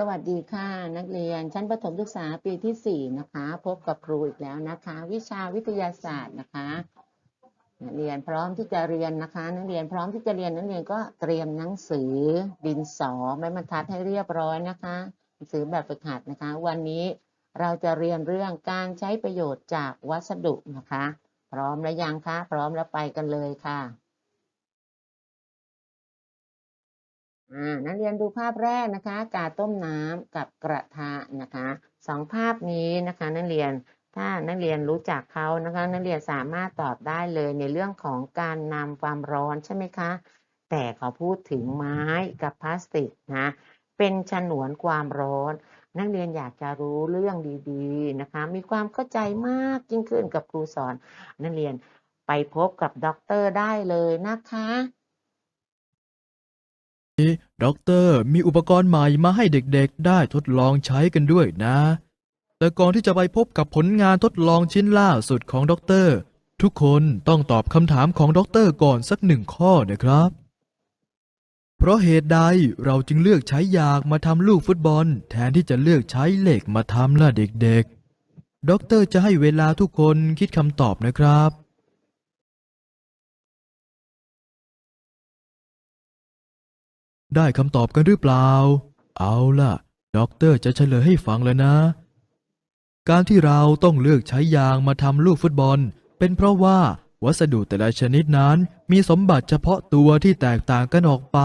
สวัสดีค่ะนักเรียนชั้นประถมศึกษาปีที่ 4 นะคะ พบกับครูอีกแล้วนะคะ วิชาวิทยาศาสตร์นะคะ นักเรียนพร้อมที่จะเรียนนะคะ นักเรียนพร้อมที่จะเรียนนักเรียนก็เตรียมหนังสือดินสอไม้บรรทัดให้เรียบร้อยนะคะหนังสือแบบฝึกหัดนะคะ วันนี้เราจะเรียนเรื่องการใช้ประโยชน์จากวัสดุนะคะ พร้อมแล้วยังคะพร้อมแล้วไปกันเลยค่ะ นักเรียนดูภาพแรกนะคะ กาต้มน้ำกับกระทะนะคะสองภาพนี้นะคะนักเรียนถ้านักเรียนรู้จักเขานะคะ นักเรียนสามารถตอบได้เลยในเรื่องของการนำความร้อนใช่ไหมคะ แต่เขาพูดถึงไม้กับพลาสติกนะเป็นฉนวนความร้อน นักเรียนอยากจะรู้เรื่องดีๆนะคะ มีความเข้าใจมากยิ่งขึ้นกับครูสอน นักเรียนไปพบกับด็อกเตอร์ได้เลยนะคะ ด็อกเตอร์มีอุปกรณ์ใหม่มาให้เด็กๆ ได้ทดลองใช้กันด้วยนะ แต่ก่อนที่จะไปพบกับผลงานทดลองชิ้นล่าสุดของด็อกเตอร์ ทุกคนต้องตอบคำถามของด็อกเตอร์ก่อนสักหนึ่งข้อนะครับ เพราะเหตุใดเราจึงเลือกใช้ยางมาทำลูกฟุตบอล แทนที่จะเลือกใช้เหล็กมาทำล่ะเด็กๆด็อกเตอร์จะให้เวลาทุกคนคิดคำตอบนะครับ ได้คำตอบกันหรือเปล่า เอาล่ะ ด็อกเตอร์จะเฉลยให้ฟังแล้วนะ การที่เราต้องเลือกใช้ยางมาทำลูกฟุตบอล เป็นเพราะว่าวัสดุแต่ละชนิดนั้นมีสมบัติเฉพาะตัวที่แตกต่างกันออกไป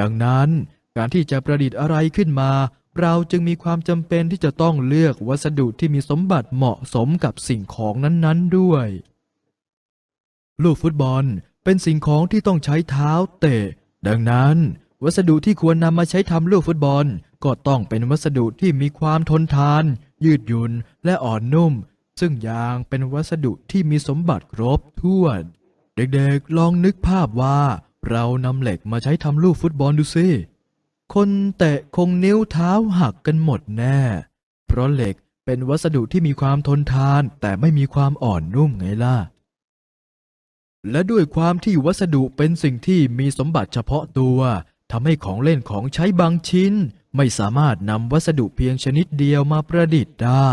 ดังนั้น การที่จะประดิษฐ์อะไรขึ้นมา เราจึงมีความจำเป็นที่จะต้องเลือกวัสดุที่มีสมบัติเหมาะสมกับสิ่งของนั้นๆด้วย ลูกฟุตบอลเป็นสิ่งของที่ต้องใช้เท้าเตะ ดังนั้น วัสดุที่ควรนำมาใช้ทำลูกฟุตบอล ก็ต้องเป็นวัสดุที่มีความทนทาน ยืดหยุ่นและอ่อนนุ่ม ซึ่งยางเป็นวัสดุที่มีสมบัติครบถ้วน เด็กๆลองนึกภาพว่า เรานำเหล็กมาใช้ทำลูกฟุตบอลดูสิคนเตะคงนิ้วเท้าหักกันหมดแน่ เพราะเหล็กเป็นวัสดุที่มีความทนทานแต่ไม่มีความอ่อนนุ่มไงล่ะ และด้วยความที่วัสดุเป็นสิ่งที่มีสมบัติเฉพาะตัว ทำให้ของเล่นของใช้บางชิ้น ไม่สามารถนำวัสดุเพียงชนิดเดียวมาประดิษฐ์ได้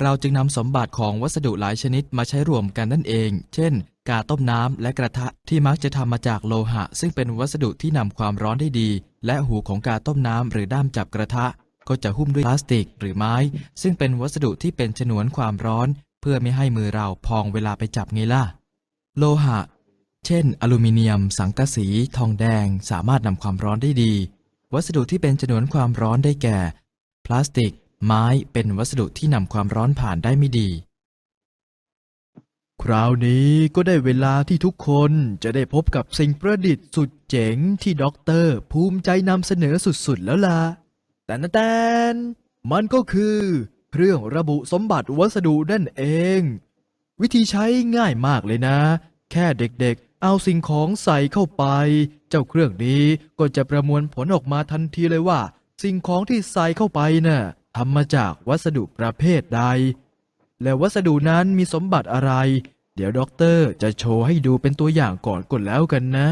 เราจึงนำสมบัติของวัสดุหลายชนิดมาใช้รวมกันนั่นเอง เช่น กาต้มน้ำและกระทะที่มักจะทำมาจากโลหะ ซึ่งเป็นวัสดุที่นำความร้อนได้ดี และหูของกาต้มน้ำหรือด้ามจับกระทะ ก็จะหุ้มด้วยพลาสติกหรือไม้ ซึ่งเป็นวัสดุที่เป็นฉนวนความร้อน เพื่อไม่ให้มือเราพองเวลาไปจับไงล่ะ โลหะ เช่น อลูมิเนียม สังกะสี ทองแดง สามารถนำความร้อนได้ดี วัสดุที่เป็นฉนวนความร้อนได้แก่ พลาสติก ไม้เป็นวัสดุที่นำความร้อนผ่านได้ไม่ดี คราวนี้ก็ได้เวลาที่ทุกคนจะได้พบกับสิ่งประดิษฐ์สุดเจ๋งที่ด็อกเตอร์ภูมิใจนำเสนอสุดๆแล้วล่ะ แต่นะแตนมันก็คือ เครื่องระบุสมบัติวัสดุนั่นเอง วิธีใช้ง่ายมากเลยนะ แค่เด็กๆ เอาสิ่งของใส่เข้าไป เจ้าเครื่องนี้ก็จะประมวลผลออกมาทันทีเลยว่า สิ่งของที่ใส่เข้าไปน่ะทำมาจากวัสดุประเภทใด และวัสดุนั้นมีสมบัติอะไร เดี๋ยวด็อกเตอร์จะโชว์ให้ดูเป็นตัวอย่างก่อนก่อนแล้วกันนะ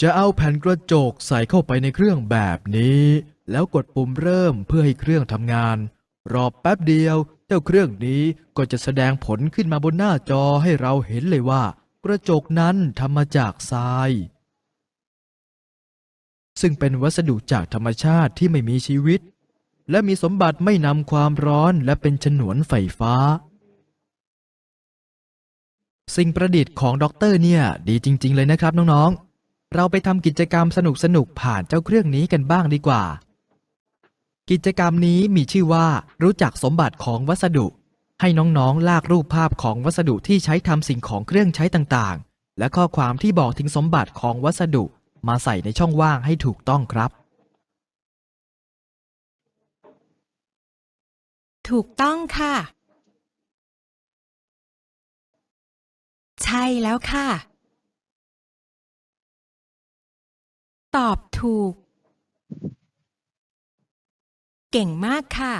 จะเอาแผ่นกระจกใส่เข้าไปในเครื่องแบบนี้ แล้วกดปุ่มเริ่มเพื่อให้เครื่องทำงาน รอแป๊บเดียว เจ้าเครื่องนี้ก็จะแสดงผลขึ้นมาบนหน้าจอให้เราเห็นเลยว่า กระจกนั้นทำมาจากทราย ซึ่งเป็นวัสดุจากธรรมชาติที่ไม่มีชีวิต และมีสมบัติไม่นำความร้อนและเป็นฉนวนไฟฟ้า สิ่งประดิษฐ์ของด็อกเตอร์เนี่ยดีจริง ๆ เลยนะครับน้องๆ เราไปทำกิจกรรมสนุกๆผ่านเจ้าเครื่องนี้กันบ้างดีกว่า กิจกรรมนี้มีชื่อว่ารู้จักสมบัติของวัสดุ ให้น้องๆ ลากรูปภาพของวัสดุที่ใช้ทำสิ่งของเครื่องใช้ต่างๆ และข้อความที่บอกถึงสมบัติของวัสดุมาใส่ในช่องว่างให้ถูกต้องครับ ถูกต้องค่ะ ใช่แล้วค่ะ ตอบถูก เก่งมากค่ะ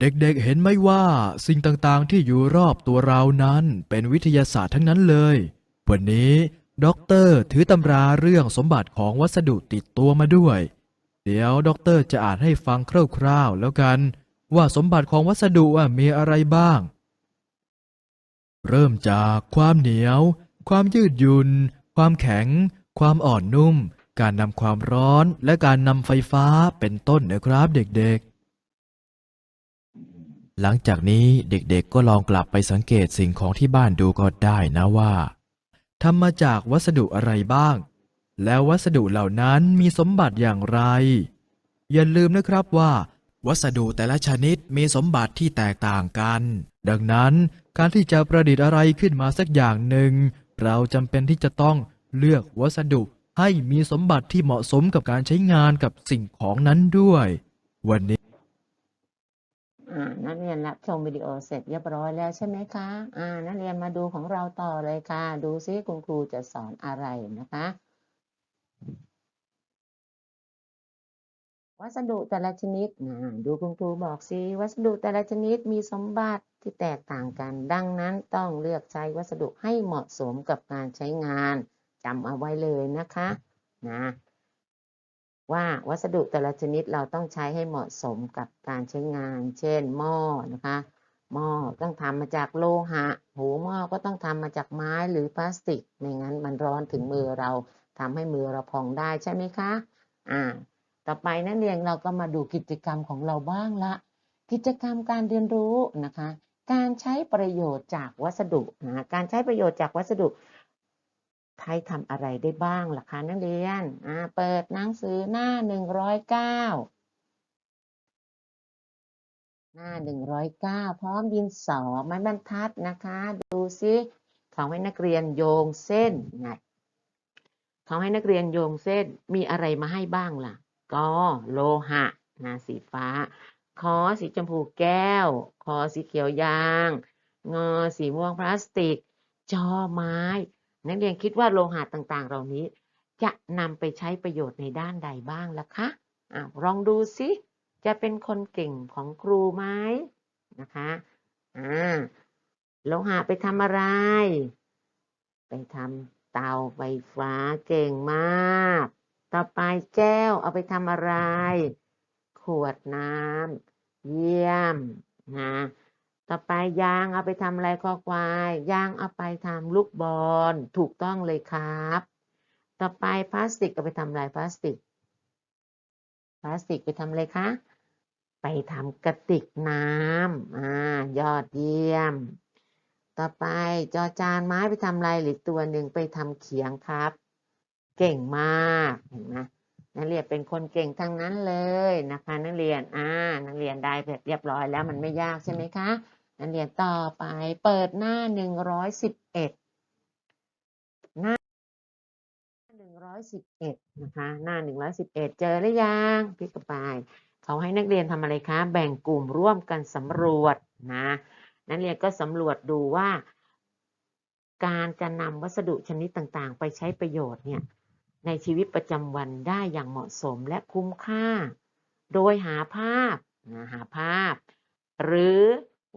เด็กๆ เห็นไหมว่าสิ่งต่างๆ ที่อยู่รอบตัวเรานั้นเป็นวิทยาศาสตร์ทั้งนั้นเลย วันนี้ด็อกเตอร์ถือตำราเรื่องสมบัติของวัสดุติดตัวมาด้วย เดี๋ยวด็อกเตอร์จะอ่านให้ฟังคร่าวๆแล้วกัน ว่าสมบัติของวัสดุมีอะไรบ้าง เริ่มจากความเหนียว ความยืดหยุ่น ความแข็ง ความอ่อนนุ่ม การนำความร้อนและการนำไฟฟ้าเป็นต้นนะครับเด็กๆ หลังจากนี้เด็กๆก็ลองกลับไปสังเกตสิ่งของที่บ้านดูก็ได้นะว่าทำมาจากวัสดุอะไรบ้าง แล้ววัสดุเหล่านั้นมีสมบัติอย่างไร อย่าลืมนะครับว่า วัสดุแต่ละชนิดมีสมบัติที่แตกต่างกัน ดังนั้นการที่จะประดิษฐ์อะไรขึ้นมาสักอย่างหนึ่ง เราจำเป็นที่จะต้องเลือกวัสดุให้มีสมบัติที่เหมาะสมกับการใช้งานกับสิ่งของนั้นด้วย วันนี้ อ่านักเรียนรับชมวิดีโอเสร็จเรียบร้อยแล้วใช่ไหมคะอ่านักเรียนมาดูของเราต่อเลยค่ะ ดูซิคุณครูจะสอนอะไรนะคะ วัสดุแต่ละชนิดนะดูคุณครูบอกสิวัสดุแต่ละชนิดมีสมบัติที่แตกต่างกัน ดังนั้นต้องเลือกใช้วัสดุให้เหมาะสมกับการใช้งานจำเอาไว้เลยนะคะนะ ว่าวัสดุแต่ละชนิดเราต้องใช้ให้เหมาะสมกับการใช้งาน เช่น หม้อนะคะ หม้อต้องทำมาจากโลหะหูหม้อก็ต้องทำมาจากไม้หรือพลาสติก ไม่งั้นมันร้อนถึงมือเราทำให้มือเราพองได้ใช่ไหมคะ อ่า ต่อไปนักเรียนเราก็มาดูกิจกรรมของเราบ้างละ กิจกรรมการเรียนรู้นะคะ การใช้ประโยชน์จากวัสดุนะการใช้ประโยชน์จากวัสดุ ใครทำอะไรได้บ้างล่ะคะนักเรียน อ่า เปิดหนังสือหน้าหนึ่งร้อยเก้าหน้าหนึ่งร้อยเก้าพร้อมดินสอไม้บรรทัดนะคะ ดูซิเขาให้นักเรียนโยงเส้นนะเขาให้นักเรียนโยงเส้นมีอะไรมาให้บ้างล่ะก็โลหะนะสีฟ้าคอสีชมพูแก้ว คอสีเขียวยาง งอสีม่วงพลาสติก จอไม้ นักเรียนคิดว่าโลหะต่างๆ เหล่านี้ จะนำไปใช้ประโยชน์ในด้านใดบ้างล่ะคะอะลองดูซิจะเป็นคนเก่งของครูไหมนะคะอ่าโลหะไปทำอะไร ไปทำเตาไฟฟ้าเก่งมาก ต่อไปแก้วเอาไปทำอะไร ขวดน้ำเยี่ยมนะ ต่อไปยางเอาไปทำอะไรคอควาย ยางเอาไปทำลูกบอลถูกต้องเลยครับ ต่อไปพลาสติกเอาไปทำอะไรพลาสติก พลาสติกไปทำอะไรคะ ไปทำกระติกน้ำอ่ายอดเยี่ยม ต่อไปจอจานไม้ไปทำอะไรหรือตัวหนึ่งไปทำเขียงครับ เก่งมากเห็นไหมนักเรียนเป็นคนเก่งทั้งนั้นเลยนะคะ นักเรียนอ่านักเรียนได้เรียบร้อยแล้วมันไม่ยากใช่ไหมคะ นักเรียนต่อไปเปิดหน้าหนึ่งร้อยสิบเอ็ดหน้าหนึ่งร้อยสิบเอ็ดนะคะ หน้าหนึ่งร้อยสิบเอ็ดเจอหรือยังพี่กระปายเขาให้นักเรียนทำอะไรคะ แบ่งกลุ่มร่วมกันสำรวจนะนักเรียนก็สำรวจดูว่า การจะนำวัสดุชนิดต่างๆ ไปใช้ประโยชน์เนี่ยในชีวิตประจำวันได้อย่างเหมาะสมและคุ้มค่า โดยหาภาพนะหาภาพ หรือ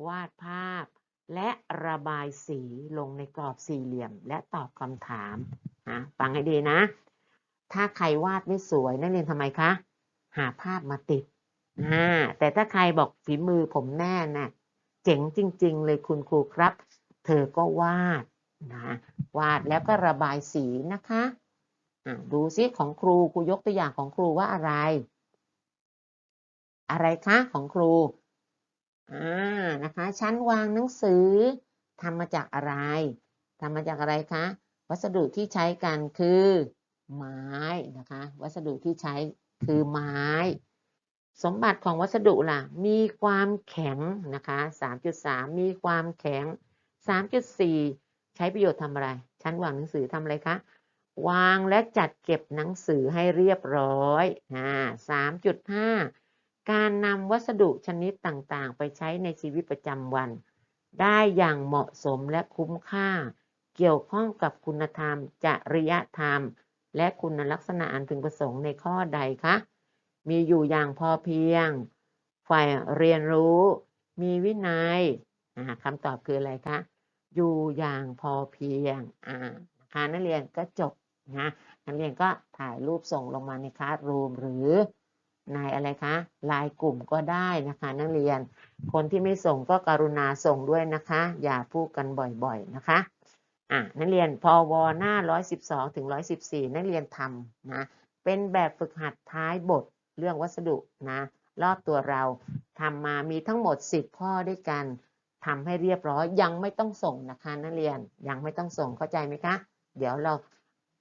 วาดภาพ และระบายสีลงในกรอบสี่เหลี่ยม และตอบคำถามนะฟังให้ดีนะ ถ้าใครวาดไม่สวยนักเรียนทำไมคะ หาภาพมาติดอ่าแต่ถ้าใครบอกฝีมือผมแน่น่ะเจ๋งจริง ๆ เลยคุณครูครับ เธอก็วาดนะวาดแล้วก็ระบายสีนะคะะดูซิของครูครูยกตัวอย่างของครูว่าอะไร อะไรคะของครู อ่านะคะชั้นวางหนังสือทำมาจากอะไรทำมาจากอะไรคะ วัสดุที่ใช้กันคือ ไม้นะคะ วัสดุที่ใช้คือไม้ สมบัติของวัสดุล่ะ มีความแข็งนะคะ3.3 มีความแข็ง 3.4 ใช้ประโยชน์ทำอะไร ชั้นวางหนังสือทำอะไรคะ วางและจัดเก็บหนังสือให้เรียบร้อยอ่า3.5 การนำวัสดุชนิดต่างๆ ไปใช้ในชีวิตประจำวัน ได้อย่างเหมาะสมและคุ้มค่า เกี่ยวข้องกับคุณธรรม จริยธรรม และคุณลักษณะอันพึงประสงค์ในข้อใดคะ มีอยู่อย่างพอเพียง ฝ่ายเรียนรู้ มีวินัยคำตอบคืออะไรคะ อยู่อย่างพอเพียงอ่าอ่านักเรียนก็จบนะนักเรียนก็ถ่ายรูปส่งลงมาในคลาสรูมหรือ ในอะไรคะลน์กลุ่มก็ได้นะคะ นักเรียน คนที่ไม่ส่งก็กรุณาส่งด้วยนะคะ อย่าพูดกันบ่อยๆนะคะอะนักเรียนพอวหน้า 112 ถึง 114 นักเรียนทำนะเป็นแบบฝึกหัดท้ายบทเรื่องวัสดุนะรอบตัวเราทำมามีทั้งหมด 10 ข้อด้วยกันทำให้เรียบร้อยยังไม่ต้องส่งนะคะนักเรียนยังไม่ต้องส่งเข้าใจไหมคะ เดี๋ยวเรา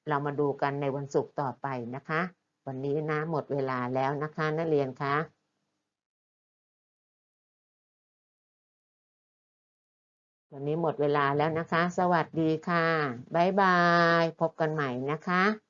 เรามาดูกันในวันศุกร์ต่อไปนะคะ วันนี้นะหมดเวลาแล้วนะคะนักเรียนคะวันนี้หมดเวลาแล้วนะคะ สวัสดีค่ะ บ๊ายบาย พบกันใหม่นะคะ